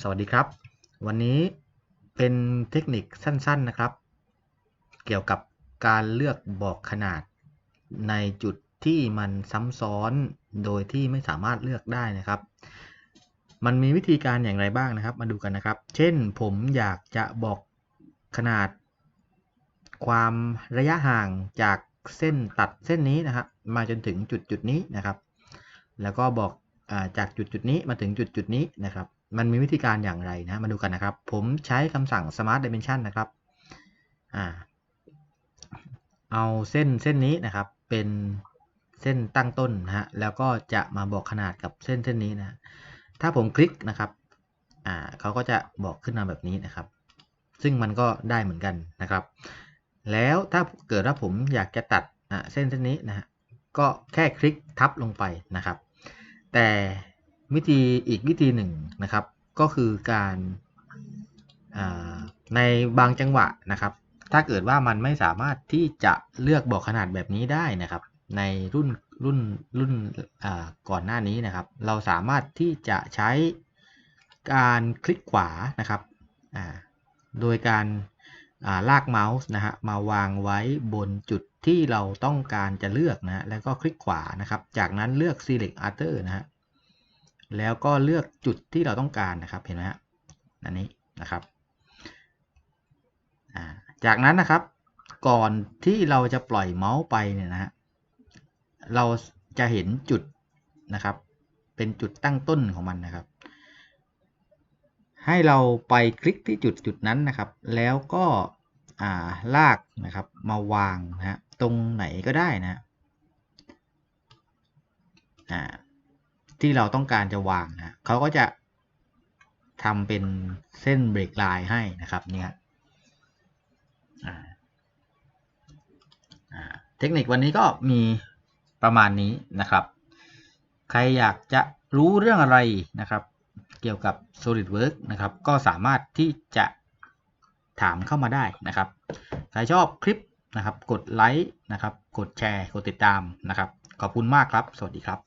สวัสดีครับ วันนี้เป็นเทคนิคสั้นๆนะครับ เกี่ยวกับการเลือกบอกขนาด ในจุดที่มันซ้ำซ้อนโดยที่ไม่สามารถเลือกได้นะครับ มันมีวิธีการอย่างไรบ้างนะครับ มาดูกันนะครับ เช่นผมอยากจะบอกขนาด ความระยะห่างจากเส้นตัดเส้นนี้นะครับมาจนถึงจุดจุดนี้นะครับ แล้วก็บอกอจากจุดจุดนี้มาถึงจุดจุดนี้นะครับ มันมีวิธีการอย่างไรนะมาดูกันนะครับ ผมใช้คำสั่ง smart dimension นะครับอ่าเอาเส้นเส้นนี้นะครับเป็นเส้นตั้งต้นนะฮะแล้วก็จะมาบอกขนาดกับเส้นเส้นนี้นะถ้าผมคลิกนะครับอ่าเขาก็จะบอกขึ้นมาแบบนี้นะครับ ซึ่งมันก็ได้เหมือนกันนะครับ แล้วถ้าเกิดว่าผมอยากจะตัดอ่าเส้นเส้นนี้นะฮะก็แค่คลิกทับลงไปนะครับ แต่ วิธีอีกวิธีหนึ่งนะครับ ก็คือการในบางจังหวะนะครับ ถ้าเกิดว่ามันไม่สามารถที่จะเลือกบอกขนาดแบบนี้ได้นะครับ ในรุ่นรุ่นรุ่นก่อนหน้านี้นะครับ เราสามารถที่จะใช้การคลิกขวานะครับโดยการลากเมาส์นะฮะมาวางไว้บนจุดที่เราต้องการจะเลือกนะฮะแล้วก็คลิกขวานะครับ จากนั้นเลือก select other นะฮะ แล้วก็เลือกจุดที่เราต้องการนะครับ เห็นไหมฮะอันนี้นะครับ จากนั้นนะครับ ก่อนที่เราจะปล่อยเมาส์ไปเนี่ยนะฮะ เราจะเห็นจุดนะครับ เป็นจุดตั้งต้นของมันนะครับ ให้เราไปคลิกที่จุดจุดนั้นนะครับ แล้วก็ลากนะครับมาวางนะฮะ ตรงไหนก็ได้นะอ่า ที่เราต้องการจะวางนะเขาก็จะทำเป็นเส้นเบรกไลน์ให้นะครับเนี่ยเทคนิควันนี้ก็มีประมาณนี้นะครับ ใครอยากจะรู้เรื่องอะไรนะครับ เกี่ยวกับ SolidWorks นะครับ ก็สามารถที่จะถามเข้ามาได้นะครับ ใครชอบคลิปนะครับ กดไลค์นะครับ กดแชร์ กดติดตามนะครับ ขอบคุณมากครับ สวัสดีครับ